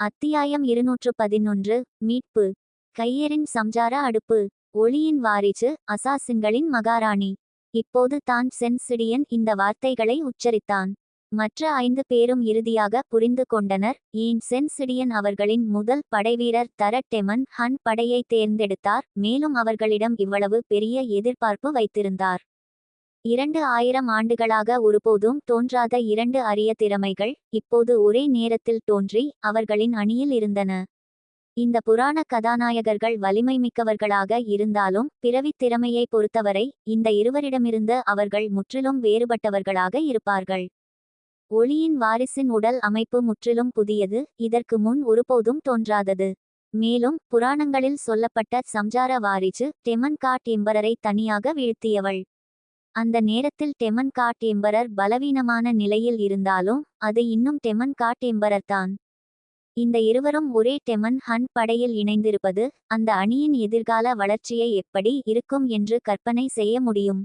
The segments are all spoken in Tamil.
அத்தியாயம் இருநூற்று பதினொன்று மீட்பு. கையரின் சம்ஜார அடுப்பு. ஒளியின் வாரிசு அசாசின்களின் மகாராணி. இப்போது தான் சென்சிடியன் இந்த வார்த்தைகளை உச்சரித்தான். மற்ற ஐந்து பேரும் இறுதியாக புரிந்து கொண்டனர். ஏன் சென்சிடியன் அவர்களின் முதல் படைவீரர் தர டெமன் ஹன் படையை தேர்ந்தெடுத்தார். மேலும் அவர்களிடம் இவ்வளவு பெரிய எதிர்பார்ப்பு வைத்திருந்தார். இரண்டு ஆயிரம் ஆண்டுகளாக ஒருபோதும் தோன்றாத இரண்டு அரிய திறமைகள் இப்போது ஒரே நேரத்தில் தோன்றி அவர்களின் அணியில் இருந்தன. இந்த புராண கதாநாயகர்கள் வலிமை மிக்கவர்களாக இருந்தாலும் பிறவித் திறமையை பொறுத்தவரை இந்த இருவரிடமிருந்து அவர்கள் முற்றிலும் வேறுபட்டவர்களாக இருப்பார்கள். ஒளியின் வாரிசின் உடல் அமைப்பு முற்றிலும் புதியது இதற்கு முன் ஒருபோதும் தோன்றாதது. மேலும் புராணங்களில் சொல்லப்பட்ட சம்ஜார வாரிசு டெமன் காட் எம்பரரை தனியாக வீழ்த்தியவள். அந்த நேரத்தில் டெமன் காட் எம்பரர் பலவீனமான நிலையில் இருந்தாலும் அது இன்னும் டெமன் காட் எம்பரர்தான் இந்த இருவரும் ஒரே டெமன் ஹன் படையில் இணைந்திருப்பது அந்த அணியின் எதிர்கால வளர்ச்சியை எப்படி இருக்கும் என்று கற்பனை செய்ய முடியும்.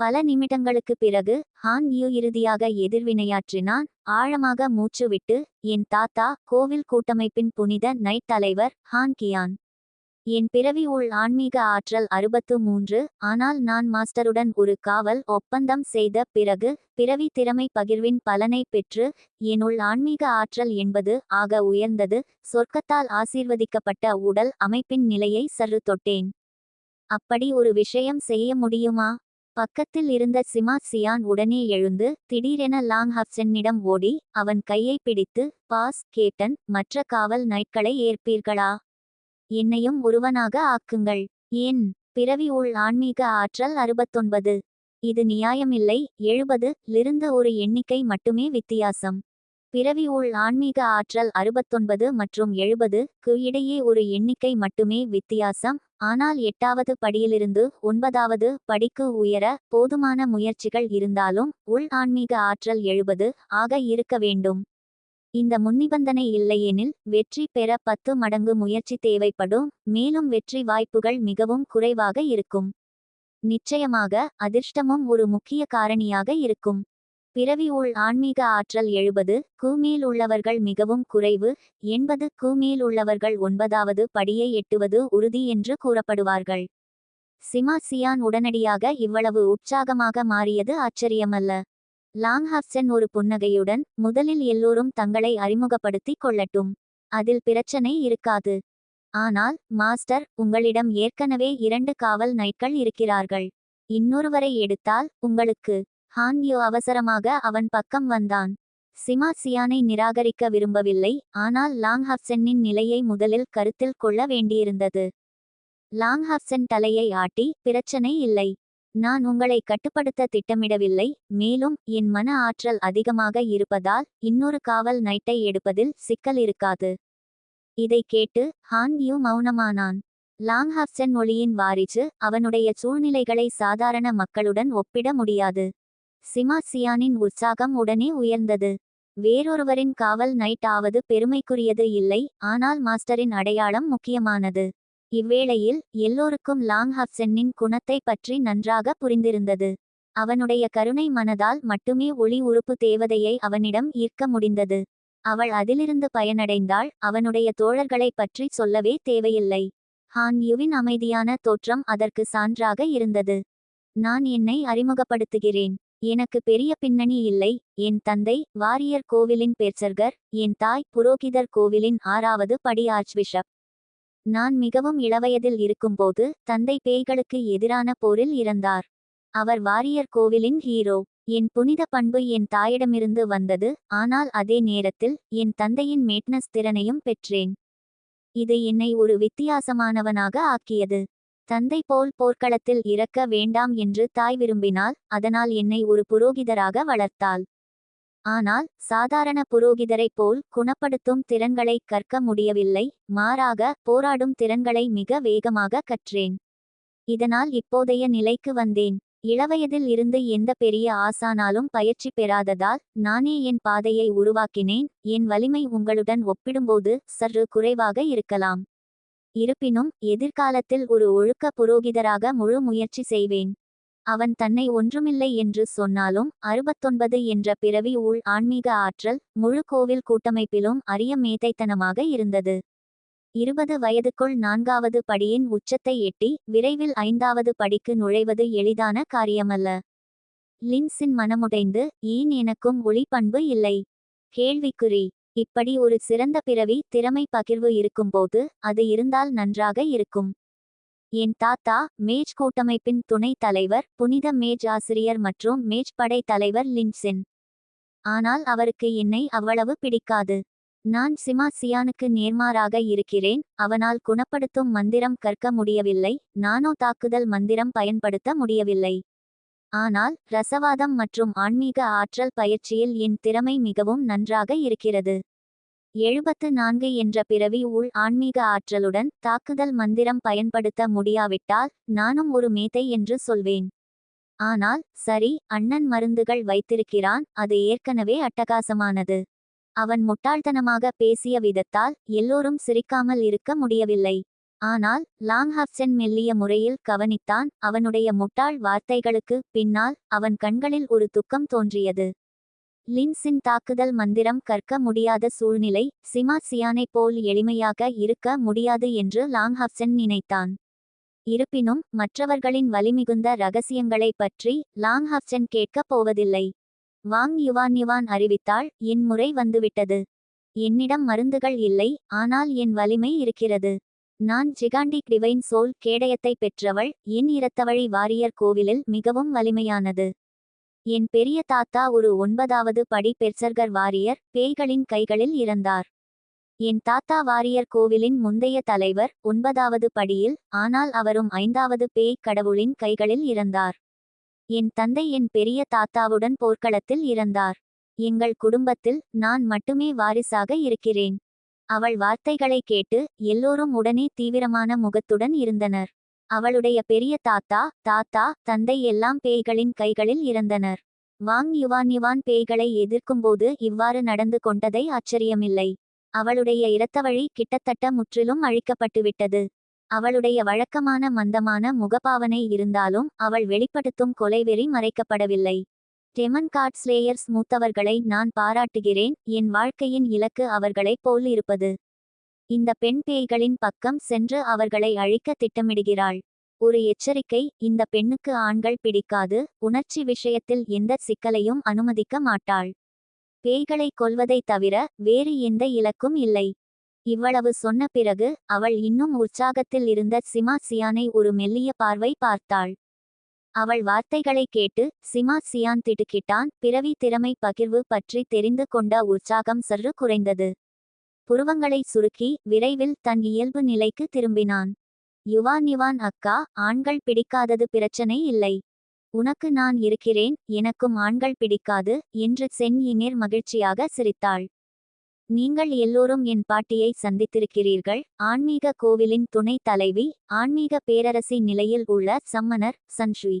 பல நிமிடங்களுக்கு பிறகு ஹான் யூ இறுதியாக எதிர்வினையாற்றினான் ஆழமாக மூச்சுவிட்டு என் தாத்தா கோவில் கூட்டமைப்பின் புனித நைட் தலைவர் ஹான் கியான். என் பிறவி உள் ஆன்மீக ஆற்றல் அறுபத்து மூன்று ஆனால் நான் மாஸ்டருடன் ஒரு காவல் ஒப்பந்தம் செய்த பிறகு பிறவி திறமை பகிர்வின் பலனை பெற்று என்னுள் ஆன்மீக ஆற்றல் என்பது ஆக உயர்ந்தது சொர்க்கத்தால் ஆசீர்வதிக்கப்பட்ட உடல் அமைப்பின் நிலையை சரு தொட்டேன். அப்படி ஒரு விஷயம் செய்ய முடியுமா? பக்கத்தில் இருந்த சிமா சியான் உடனே எழுந்து திடீரென லாங் ஹப்சென்னிடம் ஓடி அவன் கையை பிடித்து பாஸ் கேட்டன் மற்ற காவல் நைட்களை ஏற்பீர்களா? என்னையும் ஒருவனாக ஆக்குங்கள். ஏன்? பிறவி உள் ஆன்மீக ஆற்றல் அறுபத்தொன்பது. இது நியாயமில்லை. எழுபது லிருந்து ஒரு எண்ணிக்கை மட்டுமே வித்தியாசம். பிறவி உள் ஆன்மீக ஆற்றல் அறுபத்தொன்பது மற்றும் எழுபது க்கு இடையே ஒரு எண்ணிக்கை மட்டுமே வித்தியாசம். ஆனால் எட்டாவது படியிலிருந்து ஒன்பதாவது படிக்கு உயர போதுமான முயற்சிகள் இருந்தாலும் உள் ஆன்மீக ஆற்றல் எழுபது ஆக இருக்க வேண்டும். இந்த முன்னிபந்தனை இல்லையெனில் வெற்றி பெற பத்து மடங்கு முயற்சி தேவைப்படும் மேலும் வெற்றி வாய்ப்புகள் மிகவும் குறைவாக இருக்கும். நிச்சயமாக அதிர்ஷ்டமும் ஒரு முக்கிய காரணியாக இருக்கும். பிறவி உள் ஆன்மீக ஆற்றல் எழுபது கூமேல் உள்ளவர்கள் மிகவும் குறைவு எண்பது கூமேல் உள்ளவர்கள் ஒன்பதாவது படியை எட்டுவது உறுதி என்று கூறப்படுவார்கள். சிமா சியான் உடனடியாக இவ்வளவு உற்சாகமாக மாறியது ஆச்சரியமல்ல. லாங் ஹப்சன் ஒரு புன்னகையுடன் முதலில் எல்லோரும் தங்களை அறிமுகப்படுத்திக் கொள்ளட்டும். அதில் பிரச்சனை இருக்காது. ஆனால் மாஸ்டர் உங்களிடம் ஏற்கனவே இரண்டு காவல் நைட்கள் இருக்கிறார்கள். இன்னொருவரை எடுத்தால் உங்களுக்கு ஹான்யோ அவசரமாக அவன் பக்கம் வந்தான். சிமா சியானை நிராகரிக்க விரும்பவில்லை ஆனால் லாங் ஹப்சென்னின் நிலையை முதலில் கருத்தில் கொள்ள வேண்டியிருந்தது. லாங் ஹப்சென் தலையை ஆட்டி பிரச்சனை இல்லை. நான் உங்களை கட்டுப்படுத்த திட்டமிடவில்லை மேலும் என் மன ஆற்றல் அதிகமாக இருப்பதால் இன்னொரு காவல் நைட்டை எடுப்பதில் சிக்கல் இருக்காது. இதை கேட்டு ஹான் யூ மௌனமானான். லாங் மொழியின் ஒளியின் வாரிசு அவனுடைய சூழ்நிலைகளை சாதாரண மக்களுடன் ஒப்பிட முடியாது. சிமா சியானின் உற்சாகம் உடனே உயர்ந்தது. வேறொருவரின் காவல் நைட் ஆவது பெருமைக்குரியது இல்லை ஆனால் மாஸ்டரின் அடையாளம் முக்கியமானது. இவ்வேளையில் எல்லோருக்கும் லாங் ஹப்சென்னின் குணத்தை பற்றி நன்றாக புரிந்திருந்தது. அவனுடைய கருணை மனதால் மட்டுமே ஒளி உறுப்பு தேவதையை அவனிடம் ஈர்க்க முடிந்தது. அவள் அதிலிருந்து பயனடைந்தாள் அவனுடைய தோழர்களை பற்றி சொல்லவே தேவையில்லை. ஹான் யுவின் அமைதியான தோற்றம் அதற்கு சான்றாக இருந்தது. நான் என்னை அறிமுகப்படுத்துகிறேன். எனக்கு பெரிய பின்னணி இல்லை. என் தந்தை வாரியர் கோவிலின் பேர்சர்கர் என் தாய் புரோகிதர் கோவிலின் ஆறாவது படி ஆர்ச்பிஷப் நான் மிகவும் இளவயதில் இருக்கும்போது தந்தை பேய்களுக்கு எதிரான போரில் இறந்தார். அவர் வாரியர் கோவிலின் ஹீரோ. என் புனித பண்பு என் தாயிடமிருந்து வந்தது. ஆனால் அதே நேரத்தில் என் தந்தையின் மேட்னஸ் திறனையும் பெற்றேன். இது என்னை ஒரு வித்தியாசமானவனாக ஆக்கியது. தந்தை போல் போர்க்களத்தில் இறக்க வேண்டாம் என்று தாய் விரும்பினால் அதனால் என்னை ஒரு புரோகிதராக வளர்த்தாள். ஆனால் சாதாரண புரோகிதரைப் போல் குணப்படுத்தும் திறன்களை கற்க முடியவில்லை மாறாக போராடும் திறன்களை மிக வேகமாக கற்றேன். இதனால் இப்போதைய நிலைக்கு வந்தேன். இளவயதில் இருந்து எந்த பெரிய ஆசானாலும் பயிற்சி பெறாததால் நானே என் பாதையை உருவாக்கினேன் என் வலிமை உங்களுடன் ஒப்பிடும்போது சற்று குறைவாக இருக்கலாம். இருப்பினும் எதிர்காலத்தில் ஒரு ஒழுக்க புரோகிதராக முழு முயற்சி செய்வேன். அவன் தன்னை ஒன்றுமில்லை என்று சொன்னாலும் அறுபத்தொன்பது என்ற பிறவி உள் ஆன்மீக ஆற்றல் முழு கோவில் கூட்டமைப்பிலும் அரிய மேதைத்தனமாக இருந்தது. இருபது வயதுக்குள் நான்காவது படியின் உச்சத்தை எட்டி விரைவில் ஐந்தாவது படிக்கு நுழைவது எளிதான காரியமல்ல. லின்ஸின் மனமுடைந்து ஏன் எனக்கும் ஒளி பண்பு இல்லை? கேள்விக்குறி. இப்படி ஒரு சிறந்த பிறவி திறமை பகிர்வு இருக்கும்போது அது இருந்தால் நன்றாக இருக்கும். என் தாத்தா மேஜ் கூட்டமைப்பின் துணைத் தலைவர் புனித மேஜ் ஆசிரியர் மற்றும் மேஜ் படை தலைவர் லின்சென் ஆனால் அவருக்கு என்னை அவ்வளவு பிடிக்காது. நான் சிமா சியானுக்கு நேர்மாறாக இருக்கிறேன் அவனால் குணப்படுத்தும் மந்திரம் கற்க முடியவில்லை நானோ தாக்குதல் மந்திரம் பயன்படுத்த முடியவில்லை. ஆனால் ரசவாதம் மற்றும் ஆன்மீக ஆற்றல் பயிற்சியில் என் திறமை மிகவும் நன்றாக இருக்கிறது. எழுபத்து நான்கு என்ற பிறவி உள் ஆன்மீக ஆற்றலுடன் தாக்குதல் மந்திரம் பயன்படுத்த முடியாவிட்டால் நானும் ஒரு மேதை என்று சொல்வேன். ஆனால் சரி அண்ணன் மருந்துகள் வைத்திருக்கிறான் அது ஏற்கனவே அட்டகாசமானது. அவன் முட்டாள்தனமாக பேசிய விதத்தால் எல்லோரும் சிரிக்காமல் இருக்க முடியவில்லை. ஆனால் லாங்ஹாப்சன் மெல்லிய முறையில் கவனித்தான் அவனுடைய முட்டாள் வார்த்தைகளுக்கு பின்னால் அவன் கண்களில் ஒரு துக்கம் தோன்றியது. லின்சின் தாக்குதல் மந்திரம் கற்க முடியாத சூழ்நிலை சிமா சியானை போல் எளிமையாக இருக்க முடியாது என்று லாங்ஹப்சன் நினைத்தான். இருப்பினும் மற்றவர்களின் வலிமிகுந்த ரகசியங்களை பற்றி லாங்ஹப்சன் கேட்கப் போவதில்லை. வாங் யுவான் யுவான் அறிவித்தாள் என் முறை வந்துவிட்டது. என்னிடம் மருந்துகள் இல்லை ஆனால் என் வலிமை இருக்கிறது. நான் ஜிகாண்டிக் டிவைன் சோல் கேடயத்தை பெற்றவள் என் இரத்தவழி வாரியர் கோவிலில் மிகவும் வலிமையானது. என் பெரிய தாத்தா ஒரு ஒன்பதாவது படி பெர்சர்கர் வாரியர் பேய்களின் கைகளில் இறந்தார். என் தாத்தா வாரியர் கோவிலின் முந்தைய தலைவர் ஒன்பதாவது படியில் ஆனால் அவரும் ஐந்தாவது பேய் கடவுளின் கைகளில் இறந்தார். என் தந்தை என் பெரிய தாத்தாவுடன் போர்க்களத்தில் இறந்தார். எங்கள் குடும்பத்தில் நான் மட்டுமே வாரிசாக இருக்கிறேன். அவள் வார்த்தைகளை கேட்டு எல்லோரும் உடனே தீவிரமான முகத்துடன் இருந்தனர். அவளுடைய பெரிய தாத்தா தாத்தா தந்தை எல்லாம் பேய்களின் கைகளில் இறந்தனர். வாங் யுவான் யுவான் பேய்களை எதிர்க்கும்போது இவ்வாறு நடந்து கொண்டதை ஆச்சரியமில்லை. அவளுடைய இரத்தவழி கிட்டத்தட்ட முற்றிலும் அழிக்கப்பட்டுவிட்டது. அவளுடைய வழக்கமான மந்தமான முகபாவனை இருந்தாலும் அவள் வெளிப்படுத்தும் கொலைவெறி மறைக்கப்படவில்லை. டெமன் கார்ட் ஸ்லேயர்ஸ் மூத்தவர்களை நான் பாராட்டுகிறேன். என் வாழ்க்கையின் இலக்கு அவர்களைப் போல் இருப்பது. இந்த பெண் பேய்களின் பக்கம் சென்று அவர்களை அழிக்க திட்டமிடுகிறாள். ஒரு எச்சரிக்கை இந்த பெண்ணுக்கு ஆண்கள் பிடிக்காது உணர்ச்சி விஷயத்தில் எந்த சிக்கலையும் அனுமதிக்க மாட்டாள். பேய்களை கொல்வதை தவிர வேறு எந்த இலக்கும் இல்லை. இவ்வளவு சொன்ன பிறகு அவள் இன்னும் உற்சாகத்தில் இருந்த சிமா சியானை ஒரு மெல்லிய பார்வை பார்த்தாள். அவள் வார்த்தைகளை கேட்டு சிமா சியான் திடுக்கிட்டான் பிறவி திறமை பகிர்வு பற்றி தெரிந்து கொண்ட உற்சாகம் சற்று குறைந்தது. புருவங்களை சுருக்கி விரைவில் தன் இயல்பு நிலைக்கு திரும்பினான். யுவான் யுவான் அக்கா ஆண்கள் பிடிக்காதது பிரச்சனை இல்லை. உனக்கு நான் இருக்கிறேன் எனக்கும் ஆண்கள் பிடிக்காது என்று சென் இனேர் மகிழ்ச்சியாக சிரித்தாள். நீங்கள் எல்லோரும் என் பாட்டியை சந்தித்திருக்கிறீர்கள். ஆன்மீக கோவிலின் துணை தலைவி ஆன்மீக பேரரசி நிலையில் உள்ள சம்மனர் சன்ஷுய்.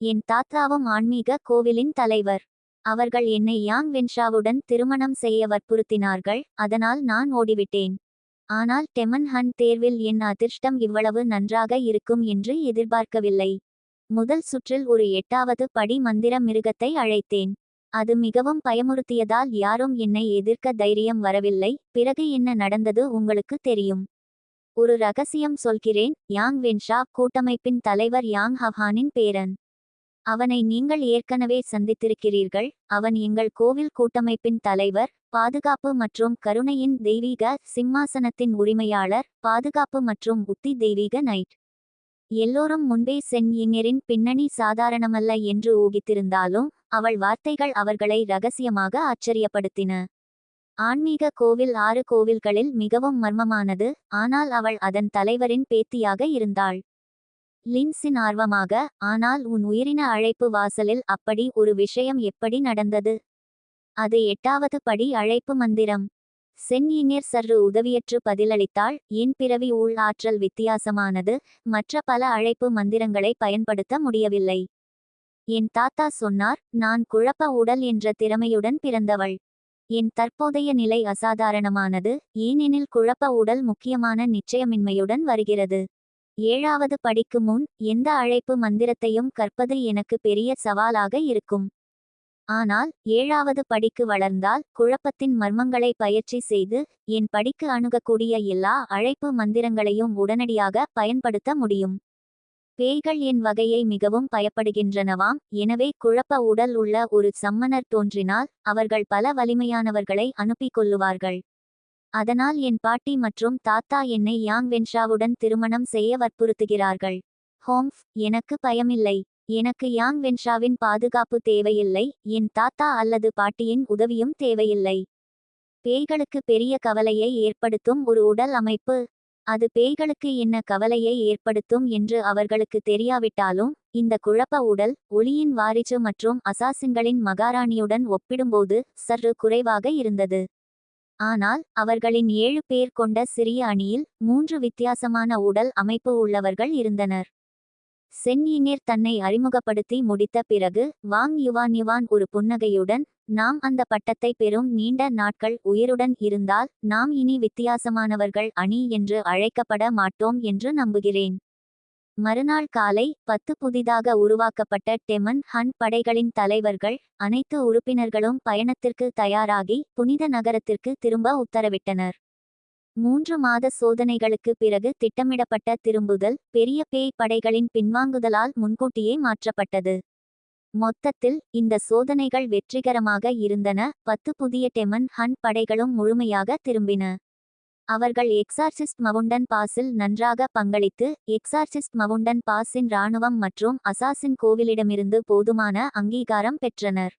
என் தாத்தாவும் ஆன்மீக கோவிலின் தலைவர். அவர்கள் என்னை யாங் வென்ஷாவுடன் திருமணம் செய்ய வற்புறுத்தினார்கள் அதனால் நான் ஓடிவிட்டேன். ஆனால் டெமன் ஹன் தேர்வில் என் அதிர்ஷ்டம் இவ்வளவு நன்றாக இருக்கும் என்று எதிர்பார்க்கவில்லை. முதல் சுற்றில் ஒரு எட்டாவது படி மந்திர மிருகத்தை அழைத்தேன். அது மிகவும் பயமுறுத்தியதால் யாரும் என்னை எதிர்க்க தைரியம் வரவில்லை பிறகு என்ன நடந்தது உங்களுக்கு தெரியும். ஒரு ரகசியம் சொல்கிறேன் யாங் வென்ஷா கூட்டமைப்பின் தலைவர் யாங் ஹவ்ஹானின் பேரன். அவனை நீங்கள் ஏற்கனவே சந்தித்திருக்கிறீர்கள். அவன் எங்கள் கோவில் கூட்டமைப்பின் தலைவர் பாதுகாப்பு மற்றும் கருணையின் தெய்வீக சிம்மாசனத்தின் உரிமையாளர் பாதுகாப்பு மற்றும் புத்தி தெய்வீக நைட் எல்லோரும் முன்பே சென் இங்கரின் பின்னணி சாதாரணமல்ல என்று ஊகித்திருந்தாலும் அவள் வார்த்தைகள் அவர்களை ரகசியமாக ஆச்சரியப்படுத்தின. ஆன்மீக கோவில் ஆறு கோவில்களில் மிகவும் மர்மமானது ஆனால் அவள் அதன் தலைவரின் பேத்தியாக இருந்தாள். லின்ஸின் ஆர்வமாக ஆனால் உன் உயிரின அழைப்பு வாசலில் அப்படி ஒரு விஷயம் எப்படி நடந்தது? அது எட்டாவது படி அழைப்பு மந்திரம். சென்னியர் சற்று உதவியற்று பதிலளித்தால் என் பிறவி உள் ஆற்றல் வித்தியாசமானது. மற்ற பல அழைப்பு மந்திரங்களை பயன்படுத்த முடியவில்லை. என் தாத்தா சொன்னார் நான் குழப்ப உடல் என்ற திறமையுடன் பிறந்தவள். என் தற்போதைய நிலை அசாதாரணமானது. ஏனெனில் குழப்ப உடல் முக்கியமான நிச்சயமின்மையுடன் வருகிறது. ஏழாவது படிக்கு முன் எந்த அழைப்பு மந்திரத்தையும் கற்பது எனக்கு பெரிய சவாலாக இருக்கும். ஆனால் ஏழாவது படிக்கு வளர்ந்தால் குழப்பத்தின் மர்மங்களை பயிற்சி செய்து என் படிக்கு அணுகக்கூடிய எல்லா அழைப்பு மந்திரங்களையும் உடனடியாக பயன்படுத்த முடியும். பேய்கள் என் வகையை மிகவும் பயப்படுகின்றனவாம் எனவே குழப்ப உடல் உள்ள ஒரு சம்மனர் தோன்றினால் அவர்கள் பல வலிமையானவர்களை அனுப்பிக் கொள்ளுவார்கள். அதனால் என் பாட்டி மற்றும் தாத்தா என்னை யாங் வென்ஷாவுடன் திருமணம் செய்ய வற்புறுத்துகிறார்கள். ஹோம்ஸ் எனக்கு பயமில்லை. எனக்கு யாங் வென்ஷாவின் பாதுகாப்பு தேவையில்லை. என் தாத்தா அல்லது பாட்டியின் உதவியும் தேவையில்லை. பேய்களுக்கு பெரிய கவலையை ஏற்படுத்தும் ஒரு உடல் அமைப்பு. அது பேய்களுக்கு என்ன கவலையை ஏற்படுத்தும் என்று அவர்களுக்கு தெரியாவிட்டாலும் இந்த குழப்ப உடல் ஒளியின் வாரிச்சு மற்றும் அசாசின்களின் மகாராணியுடன் ஒப்பிடும்போது சற்று குறைவாக இருந்தது. ஆனால் அவர்களின் ஏழு பேர் கொண்ட சிறிய அணியில் மூன்று வித்தியாசமான உடல் அமைப்பு உள்ளவர்கள் இருந்தனர். சென்யினிர் தன்னை அறிமுகப்படுத்தி முடித்த பிறகு வாங் யுவான் யுவான் ஒரு புன்னகையுடன் நாம் அந்த பட்டத்தை பெறும் நீண்ட நாட்கள் உயிருடன் இருந்தால் நாம் இனி வித்தியாசமானவர்கள் அணி என்று அழைக்கப்பட மாட்டோம் என்று நம்புகிறேன். மறுநாள் காலை பத்து புதிதாக உருவாக்கப்பட்ட டெமன் ஹன் படைகளின் தலைவர்கள் அனைத்து உறுப்பினர்களும் பயணத்திற்கு தயாராகி புனித நகரத்திற்கு திரும்ப உத்தரவிட்டனர். மூன்று மாத சோதனைகளுக்கு பிறகு திட்டமிடப்பட்ட திரும்புதல் பெரிய பேய் படைகளின் பின்வாங்குதலால் முன்கூட்டியே மாற்றப்பட்டது. மொத்தத்தில் இந்த சோதனைகள் வெற்றிகரமாக இருந்தன. பத்து புதிய டெமன் ஹன் படைகளும் முழுமையாக திரும்பின. அவர்கள் எக்ஸார்சிஸ்ட் மவுண்டன் பாஸில் நன்றாக பங்களித்து எக்ஸார்சிஸ்ட் மவுண்டன் பாஸின் இராணுவம் மற்றும் அசாசின் கோவிலிடமிருந்து போதுமான அங்கீகாரம் பெற்றனர்.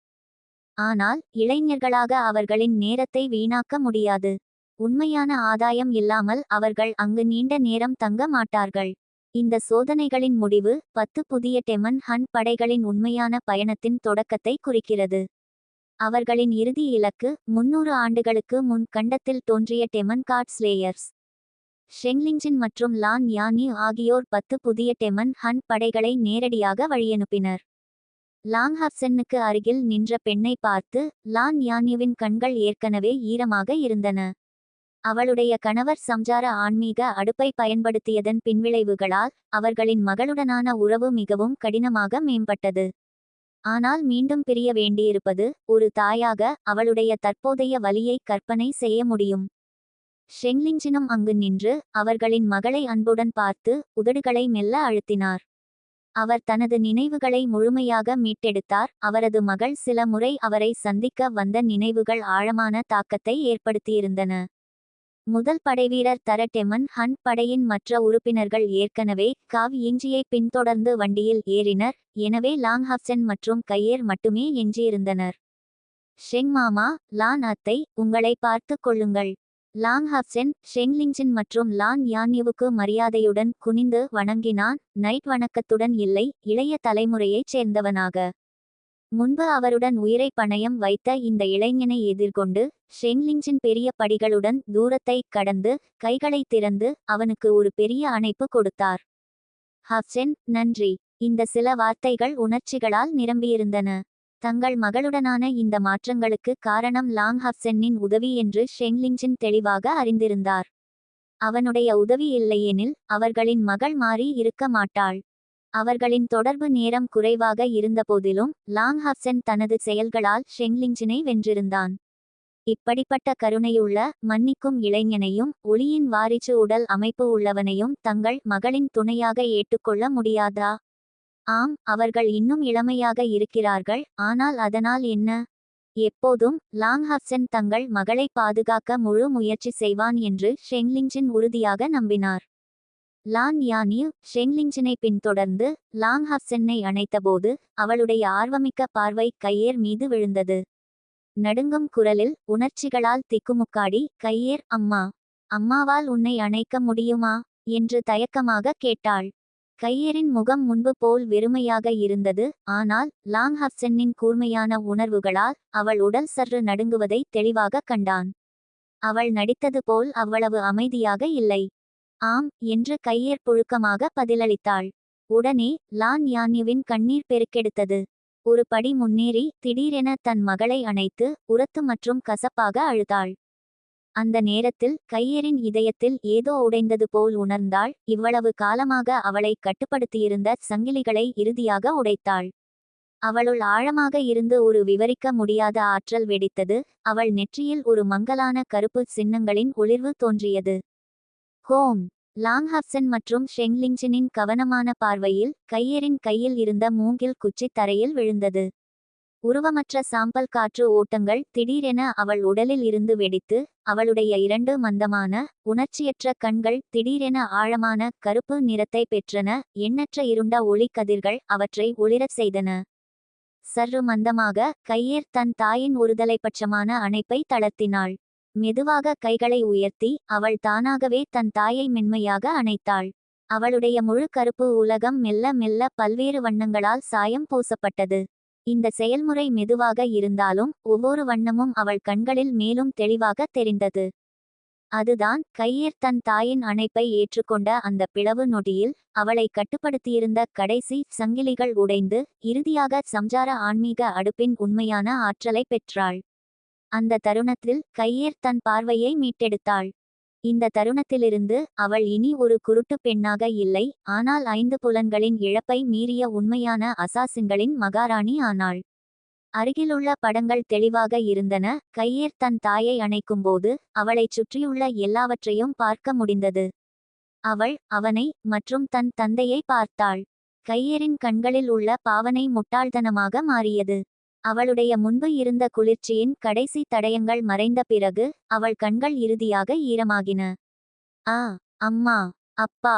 ஆனால் இளைஞர்களாக அவர்களின் நேரத்தை வீணாக்க முடியாது. உண்மையான ஆதாயம் இல்லாமல் அவர்கள் அங்கு நீண்ட நேரம் தங்க மாட்டார்கள். இந்த சோதனைகளின் முடிவு பத்து புதிய டெமன் ஹன் படைகளின் உண்மையான பயணத்தின் தொடக்கத்தை குறிக்கிறது. அவர்களின் இறுதி இலக்கு முன்னூறு ஆண்டுகளுக்கு முன் கண்டத்தில் தோன்றிய டெமன் கார்ட் ஸ்லேயர்ஸ். ஷெங்லிஞ்சின் மற்றும் லான் யானி ஆகியோர் பத்து புதிய டெமன் ஹன் படைகளை நேரடியாக வழியனுப்பினர். லாங் ஹப்சென்னுக்கு அருகில் நின்ற பெண்ணை பார்த்து லான் யானியுவின் கண்கள் ஏற்கனவே ஈரமாக இருந்தன. அவளுடைய கணவர் சம்சார ஆன்மீக அடுப்பை பயன்படுத்தியதன் பின்விளைவுகளால் அவர்களின் மகளுடனான உறவு மிகவும் கடினமாக மேம்பட்டது. ஆனால் மீண்டும் பிரிய வேண்டியிருப்பது ஒரு தாயாக அவளுடைய தற்போதைய வலியை கற்பனை செய்ய முடியும். ஷெங்லிஞ்சினும் அங்கு நின்று அவர்களின் மகளை அன்புடன் பார்த்து உதடுகளை மெல்ல அழுத்தினார். அவர் தனது நினைவுகளை முழுமையாக மீட்டெடுத்தார். அவரது மகள் சில முறை அவரை சந்திக்க வந்த நினைவுகள் ஆழமான தாக்கத்தை ஏற்படுத்தியிருந்தன. முதல் படைவீரர் தர டெமன் ஹன் படையின் மற்ற உறுப்பினர்கள் ஏற்கனவே காவ் இஞ்சியை பின்தொடர்ந்து வண்டியில் ஏறினர். எனவே லாங் ஹப்சன் மற்றும் கையேர் மட்டுமே எஞ்சியிருந்தனர் ஷெங் மாமா லான் அத்தை உங்களை பார்த்து கொள்ளுங்கள். லாங் ஹப்சென் ஷெங்லிங்சின் மற்றும் லான் யான்யுவுக்கு மரியாதையுடன் குனிந்து வணங்கினான். நைட் வணக்கத்துடன் இல்லை இளைய தலைமுறையைச் சேர்ந்தவனாக முன்பு அவருடன் உயிரை பணயம் வைத்த இந்த இளைஞனை எதிர்கொண்டு ஷெங்லிஞ்சின் பெரிய படிகளுடன் தூரத்தை கடந்து கைகளை திறந்து அவனுக்கு ஒரு பெரிய அணைப்பு கொடுத்தார். ஹப்சென் நன்றி. இந்த சில வார்த்தைகள் உணர்ச்சிகளால் நிரம்பியிருந்தன. தங்கள் மகளுடனான இந்த மாற்றங்களுக்கு காரணம் லாங் ஹப்சென்னின் உதவி என்று ஷெங்லிஞ்சின் தெளிவாக அறிந்திருந்தார். அவனுடைய உதவி இல்லையெனில் அவர்களின் மகள் மாறி இருக்க மாட்டாள். அவர்களின் தொடர்பு நேரம் குறைவாக இருந்தபோதிலும் லாங் ஹப்சன் தனது செயல்களால் ஷெங்லிஞ்சினை வென்றிருந்தான். இப்படிப்பட்ட கருணையுள்ள மன்னிக்கும் இளைஞனையும் ஒளியின் வாரிச்சு உடல் அமைப்பு உள்ளவனையும் தங்கள் மகளின் துணையாக ஏற்றுக்கொள்ள முடியாதா? ஆம் அவர்கள் இன்னும் இளமையாக இருக்கிறார்கள் ஆனால் அதனால் என்ன? எப்போதும் லாங் ஹப்சன் தங்கள் மகளை பாதுகாக்க முழு முயற்சி செய்வான் என்று ஷெங்லிஞ்சின் உறுதியாக நம்பினார். லான் யானியு ஷெங்லிஞ்சினை பின்தொடர்ந்து லாங் ஹப்சென்னை அணைத்தபோது அவளுடைய ஆர்வமிக்க பார்வை கையேர் மீது விழுந்தது. நடுங்கும் குரலில் உணர்ச்சிகளால் திக்குமுக்காடி கையேர் அம்மா அம்மாவால் உன்னை அணைக்க முடியுமா? என்று தயக்கமாக கேட்டாள். கையேரின் முகம் முன்பு போல் வெறுமையாக இருந்தது ஆனால் லாங் ஹப்சென்னின் கூர்மையான உணர்வுகளால் அவள் உடல் சற்று நடுங்குவதை தெளிவாக கண்டான். அவள் நடித்தது போல் அவ்வளவு அமைதியாக இல்லை. ஆம் என்று கையேற்பொழுக்கமாக பதிலளித்தாள். உடனே லான் யான்யுவின் கண்ணீர் பெருக்கெடுத்தது. ஒரு படி முன்னேறி திடீரென தன் மகளை அணைத்து உரத்து மற்றும் கசப்பாக அழுதாள். அந்த நேரத்தில் கையரின் இதயத்தில் ஏதோ உடைந்தது போல் உணர்ந்தாள். இவ்வளவு காலமாக அவளை கட்டுப்படுத்தியிருந்த சங்கிலிகளை இறுதியாக உடைத்தாள். அவளுள் ஆழமாக இருந்து ஒரு விவரிக்க முடியாத ஆற்றல் வெடித்தது. அவள் நெற்றியில் ஒரு மங்கலான கருப்பு சின்னங்களின் ஒளிர்வு தோன்றியது. ஹோம். லாங்ஹப்சன் மற்றும் ஷெங்லிங்சனின் கவனமான பார்வையில் கையரின் கையில் இருந்த மூங்கில் குச்சி தரையில் விழுந்தது. உருவமற்ற சாம்பல் காற்று ஓட்டங்கள் திடீரென அவள் உடலில் இருந்து வெடித்து அவளுடைய இரண்டு மந்தமான உணர்ச்சியற்ற கண்கள் திடீரென ஆழமான கருப்பு நிறத்தை பெற்றன எண்ணற்ற இருண்ட ஒளி கதிர்கள் அவற்றை ஒளிரச் செய்தன. சற்று மந்தமாக கையேர் தன் தாயின் ஒருதலைப்பட்சமான அணைப்பை தளர்த்தினாள். மெதுவாக கைகளை உயர்த்தி அவள் தானாகவே தன் தாயை மென்மையாக அணைத்தாள். அவளுடைய முழு கருப்பு உலகம் மெல்ல மெல்ல பல்வேறு வண்ணங்களால் சாயம் பூசப்பட்டது. இந்த செயல்முறை மெதுவாக இருந்தாலும் ஒவ்வொரு வண்ணமும் அவள் கண்களில் மேலும் தெளிவாக தெரிந்தது. அதுதான் கையேர் தன் தாயின் அணைப்பை ஏற்றுக்கொண்ட அந்த பிளவு நொடியில் அவளை கட்டுப்படுத்தியிருந்த கடைசி சங்கிலிகள் உடைந்து இறுதியாக சம்சார ஆன்மீக அடுப்பின் உண்மையான ஆற்றலை பெற்றாள். அந்த தருணத்தில் கையேர் தன் பார்வையை மீட்டெடுத்தாள். இந்த தருணத்திலிருந்து அவள் இனி ஒரு குருட்டு பெண்ணாக இல்லை ஆனால் ஐந்து புலன்களின் இழப்பை மீறிய உண்மையான அசாசின்களின் மகாராணி ஆனாள். அருகிலுள்ள படங்கள் தெளிவாக இருந்தன கையேர் தன் தாயை அணைக்கும்போது அவளைச் சுற்றியுள்ள எல்லாவற்றையும் பார்க்க முடிந்தது. அவள் அவனை மற்றும் தன் தந்தையை பார்த்தாள். கையேரின் கண்களில் உள்ள பாவனை முட்டாள்தனமாக மாறியது. அவளுடைய முன்பு இருந்த குளிர்ச்சியின் கடைசி தடயங்கள் மறைந்த பிறகு அவள் கண்கள் இறுதியாக ஈரமாகின. ஆ அம்மா அப்பா